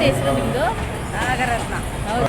ಏನು ಹೆಸರು ನಿಮ್ಮದು ನಾಗರತ್ನ ಹೌದು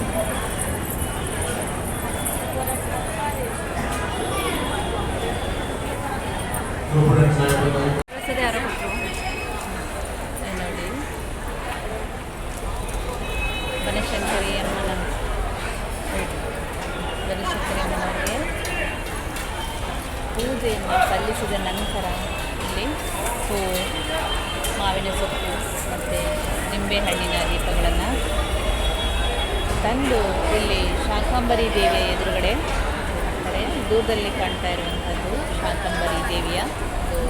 ಪೂಜೆಯನ್ನು ಸಲ್ಲಿಸಿದ ನಂತರ ಇಲ್ಲಿ ಹೂ, ಮಾವಿನ ಸೊಪ್ಪು ಮತ್ತು ನಿಂಬೆಹಣ್ಣಿನ ದೀಪಗಳನ್ನು ತಂದು ಇಲ್ಲಿ ಶಾಕಾಂಬರಿ ದೇವಿಯ ಎದುರುಗಡೆ ಹಾಕ್ತಾರೆ. ದೂರದಲ್ಲಿ ಕಾಣ್ತಾ ಇರುವಂಥದ್ದು ಶಾಕಾಂಬರಿ ದೇವಿಯ ಒಂದು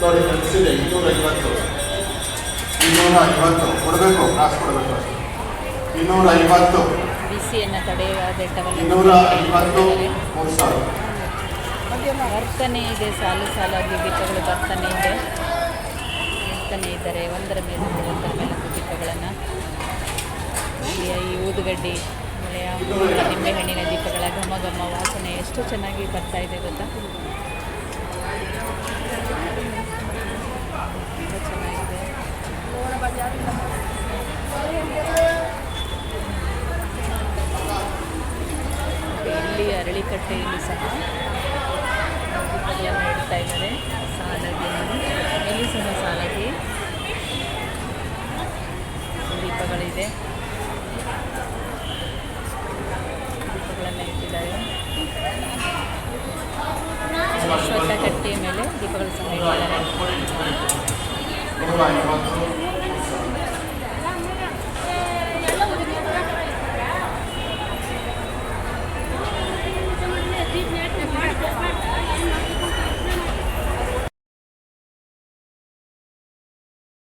ನೋಡಿ ಕಳಿಸಿದೆ ಇನ್ನೂರ ಐವತ್ತು ಇನ್ನೂರ ಐವತ್ತು ಕೊಡಬೇಕು ಕಾಸು ಕೊಡಬೇಕು ಇನ್ನೂರ ಐವತ್ತು ಬಿಸಿಯನ್ನು ಬೆಟ್ಟವನ್ನು ಇನ್ನೂರ ಐವತ್ತು ಮೂರು ಸಾವಿರ ಬರ್ತಾನೆ ಇದೆ ಸಾಲು ಸಾಲಾಗಿ ದೀಪಗಳು ಬರ್ತಾನೆ ಇದೆ. ಇಡ್ತಾನೆ ಇದ್ದಾರೆ ಒಂದರ ಮೇಲೆ ಒಂದು, ಒಂದರ ಮೇಲೆ ದೀಪಗಳನ್ನು ಈ ಊದುಗಡ್ಡಿ ಮಳೆಯ ನಿಂಬೆಹಣ್ಣಿನ ದೀಪಗಳ ಘಮ ಘಮ ವಾಸನೆ ಎಷ್ಟು ಚೆನ್ನಾಗಿ ಬರ್ತಾ ಇದೆ ಗೊತ್ತಾ? ಇಲ್ಲಿ ಸಹ ಇಡ್ತಾ ಇದ್ದಾರೆ. ಸಾಲಾಗಿ ಇಲ್ಲಿ ಸಹ ಸಾಲಾಗಿ ದೀಪಗಳಿದೆ. ದೀಪಗಳನ್ನು ಇಟ್ಟಿದ್ದಾರೆ. ಕಟ್ಟೆಯ ಮೇಲೆ ದೀಪಗಳು ಸಹ ಇಟ್ಟಿದ್ದಾರೆ.